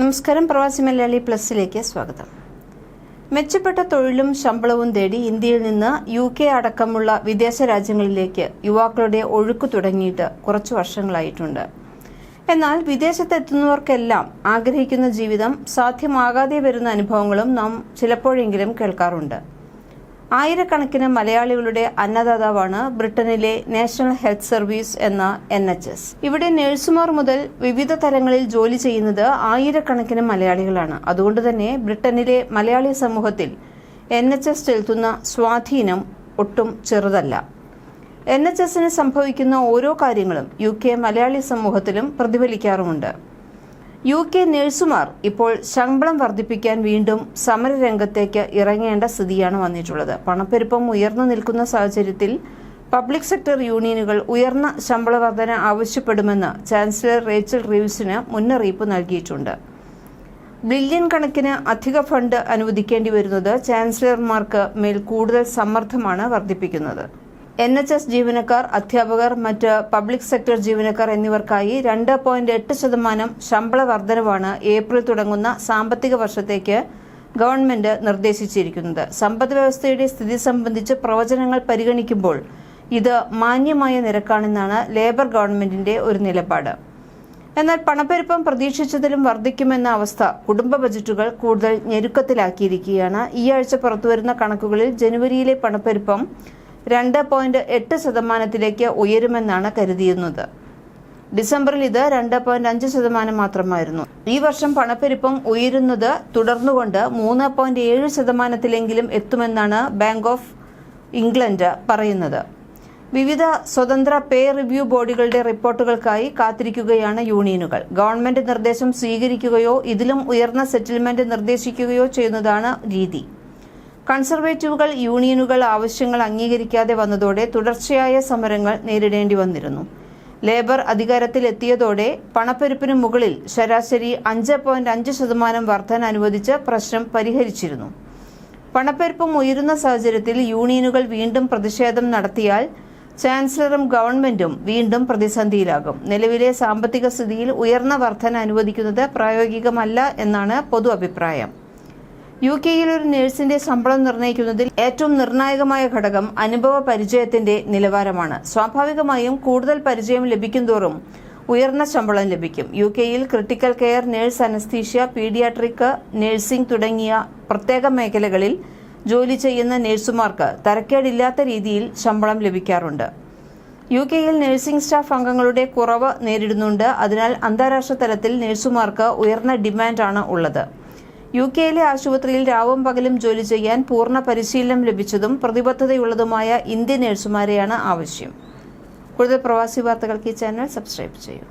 നമസ്കാരം. പ്രവാസി മലയാളി പ്ലസിലേക്ക് സ്വാഗതം. മെച്ചപ്പെട്ട തൊഴിലും ശമ്പളവും തേടി ഇന്ത്യയിൽ നിന്ന് യു കെ അടക്കമുള്ള വിദേശ രാജ്യങ്ങളിലേക്ക് യുവാക്കളുടെ ഒഴുക്ക് തുടങ്ങിയിട്ട് കുറച്ചു വർഷങ്ങളായിട്ടുണ്ട്. എന്നാൽ വിദേശത്തെത്തുന്നവർക്കെല്ലാം ആഗ്രഹിക്കുന്ന ജീവിതം സാധ്യമാകാതെ വരുന്ന അനുഭവങ്ങളും നാം ചിലപ്പോഴെങ്കിലും കേൾക്കാറുണ്ട്. ആയിരക്കണക്കിന് മലയാളികളുടെ അന്നദാതാവാണ് ബ്രിട്ടനിലെ നാഷണൽ ഹെൽത്ത് സർവീസ് എന്ന എൻ എച്ച് എസ്. ഇവിടെ നഴ്സുമാർ മുതൽ വിവിധ തലങ്ങളിൽ ജോലി ചെയ്യുന്നത് ആയിരക്കണക്കിന് മലയാളികളാണ്. അതുകൊണ്ട് തന്നെ ബ്രിട്ടനിലെ മലയാളി സമൂഹത്തിൽ എൻ എച്ച് എസ് ചെലുത്തുന്ന സ്വാധീനം ഒട്ടും ചെറുതല്ല. എൻ എച്ച് എസിന് സംഭവിക്കുന്ന ഓരോ കാര്യങ്ങളും യു കെ മലയാളി സമൂഹത്തിലും പ്രതിഫലിക്കാറുമുണ്ട്. യു കെ നഴ്സുമാർ ഇപ്പോൾ ശമ്പളം വർദ്ധിപ്പിക്കാൻ വീണ്ടും സമരരംഗത്തേക്ക് ഇറങ്ങേണ്ട സ്ഥിതിയാണ് വന്നിട്ടുള്ളത്. പണപ്പെരുപ്പം ഉയർന്നു നിൽക്കുന്ന സാഹചര്യത്തിൽ പബ്ലിക് സെക്ടർ യൂണിയനുകൾ ഉയർന്ന ശമ്പള വർധന ആവശ്യപ്പെടുമെന്ന് ചാൻസലർ റേച്ചൽ റീവ്സിന് മുന്നറിയിപ്പ് നൽകിയിട്ടുണ്ട്. ബില്യൺ കണക്കിന് അധിക ഫണ്ട് അനുവദിക്കേണ്ടി വരുന്നത് ചാൻസലർമാർക്ക് മേൽ കൂടുതൽ സമ്മർദ്ദമാണ് വർദ്ധിപ്പിക്കുന്നത്. എൻ എച്ച് എസ് ജീവനക്കാർ അധ്യാപകർ മറ്റ് പബ്ലിക് സെക്ടർ ജീവനക്കാർ എന്നിവർക്കായി രണ്ട് പോയിന്റ് എട്ട് ശതമാനം ശമ്പള വർധനവാണ് ഏപ്രിൽ തുടങ്ങുന്ന സാമ്പത്തിക വർഷത്തേക്ക് ഗവൺമെന്റ് നിർദ്ദേശിച്ചിരിക്കുന്നത്. സമ്പദ് വ്യവസ്ഥയുടെ സ്ഥിതി സംബന്ധിച്ച് പ്രവചനങ്ങൾ പരിഗണിക്കുമ്പോൾ ഇത് മാന്യമായ നിരക്കാണെന്നാണ് ലേബർ ഗവൺമെന്റിന്റെ ഒരു നിലപാട്. എന്നാൽ പണപ്പെരുപ്പം പ്രതീക്ഷിച്ചതിലും വർദ്ധിക്കുമെന്ന അവസ്ഥ കുടുംബ ബജറ്റുകൾ കൂടുതൽ ഞെരുക്കത്തിലാക്കിയിരിക്കുകയാണ്. ഈ ആഴ്ച പുറത്തുവരുന്ന കണക്കുകളിൽ ജനുവരിയിലെ പണപ്പെരുപ്പം രണ്ട് പോയിന്റ് എട്ട് ശതമാനത്തിലേക്ക് ഉയരുമെന്നാണ് കരുതിയിരുന്നത്. ഡിസംബറിൽ ഇത് രണ്ട് പോയിന്റ് അഞ്ച് ശതമാനം മാത്രമായിരുന്നു. ഈ വർഷം പണപ്പെരുപ്പം ഉയരുന്നത് തുടർന്നുകൊണ്ട് മൂന്ന് പോയിന്റ് ഏഴ് ശതമാനത്തിലെങ്കിലും എത്തുമെന്നാണ് ബാങ്ക് ഓഫ് ഇംഗ്ലണ്ട് പറയുന്നത്. വിവിധ സ്വതന്ത്ര പേ റിവ്യൂ ബോഡികളുടെ റിപ്പോർട്ടുകൾക്കായി കാത്തിരിക്കുകയാണ് യൂണിയനുകൾ. ഗവൺമെന്റ് നിർദ്ദേശം സ്വീകരിക്കുകയോ ഇതിലും ഉയർന്ന സെറ്റിൽമെന്റ് നിർദ്ദേശിക്കുകയോ ചെയ്യുന്നതാണ് രീതി. കൺസർവേറ്റീവുകൾ യൂണിയനുകൾ ആവശ്യങ്ങൾ അംഗീകരിക്കാതെ വന്നതോടെ തുടർച്ചയായ സമരങ്ങൾ നേരിടേണ്ടി വന്നിരുന്നു. ലേബർ അധികാരത്തിലെത്തിയതോടെ പണപ്പെരുപ്പിന് മുകളിൽ ശരാശരി അഞ്ച് പോയിന്റ് അഞ്ച് ശതമാനം വർധന അനുവദിച്ച് പ്രശ്നം പരിഹരിച്ചിരുന്നു. പണപ്പെരുപ്പം ഉയരുന്ന സാഹചര്യത്തിൽ യൂണിയനുകൾ വീണ്ടും പ്രതിഷേധം നടത്തിയാൽ ചാൻസലറും ഗവൺമെന്റും വീണ്ടും പ്രതിസന്ധിയിലാകും. നിലവിലെ സാമ്പത്തിക സ്ഥിതിയിൽ ഉയർന്ന വർധന അനുവദിക്കുന്നത് പ്രായോഗികമല്ല എന്നാണ് പൊതു അഭിപ്രായം. യു കെയിൽ ഒരു നഴ്സിന്റെ ശമ്പളം നിർണയിക്കുന്നതിൽ ഏറ്റവും നിർണായകമായ ഘടകം അനുഭവ പരിചയത്തിന്റെ നിലവാരമാണ്. സ്വാഭാവികമായും കൂടുതൽ പരിചയം ലഭിക്കുന്തോറും ഉയർന്ന ശമ്പളം ലഭിക്കും. യു കെയിൽ critical care nurse anaesthesia paediatric nursing തുടങ്ങിയ പ്രത്യേക മേഖലകളിൽ ജോലി ചെയ്യുന്ന നഴ്സുമാർക്ക് തരക്കേടില്ലാത്ത രീതിയിൽ ശമ്പളം ലഭിക്കാറുണ്ട്. യു കെയിൽ നഴ്സിംഗ് സ്റ്റാഫ് അംഗങ്ങളുടെ കുറവ് നേരിടുന്നുണ്ട്. അതിനാൽ അന്താരാഷ്ട്ര തലത്തിൽ നഴ്സുമാർക്ക് ഉയർന്ന ഡിമാൻഡാണ് ഉള്ളത്. യു കെയിലെ ആശുപത്രിയിൽ രാവും പകലും ജോലി ചെയ്യാൻ പൂർണ പരിശീലനം ലഭിച്ചതും പ്രതിബദ്ധതയുള്ളതുമായ ഇന്ത്യൻ നഴ്സുമാരെയാണ് ആവശ്യം. കൂടുതൽ പ്രവാസി വാർത്തകൾക്ക് ഈ ചാനൽ സബ്സ്ക്രൈബ് ചെയ്യൂ.